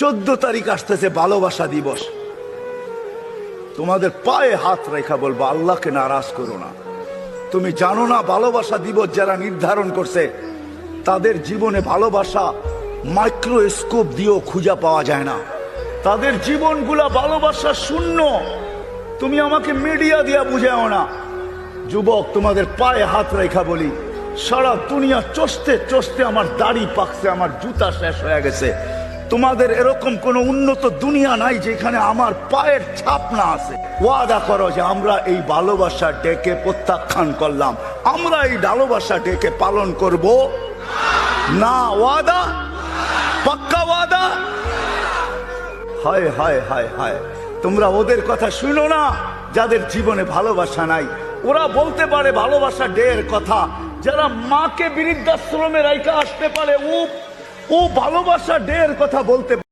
চোদ্দ তারিখ আসতেছে ভালোবাসা দিবস। তোমাদের পায়ে হাত রেখা বলব, আল্লাহকে নারাজ করো না। তুমি জানো না, ভালোবাসা দিবস যারা নির্ধারণ করছে, তাদের জীবনে ভালোবাসা মাইক্রোস্কোপ দিয়েও খুঁজে পাওয়া যায় না। তাদের জীবনগুলা ভালোবাসা শূন্য। তুমি আমাকে মিডিয়া দিয়া বুঝাও না। যুবক, তোমাদের পায়ে হাত রেখা বলি, সারা দুনিয়া চষতে চষতে আমার দাড়ি পাকছে, আমার জুতা শেষ হয়ে গেছে। তোমাদের এরকম কোন উন্নত দুনিয়া নাই যেখানে আমার পায়ের ছাপ না আছে। ওয়াদা করো যে আমরা এই ভালোবাসা ডেকে প্রত্যাখ্যান করলাম। আমরা এই ভালোবাসা ডেকে পালন করব। না ওয়াদা? পাক্কা ওয়াদা? হায় হায় হায় হায়। তোমরা ওদের কথা শুনো না, যাদের জীবনে ভালোবাসা নাই। ওরা বলতে পারে ভালোবাসা ডের কথা। যারা মাকে বৃদ্ধাশ্রমে রাইকা আসতে পারে ও ও ভালোবাসা ডের কথা বলতে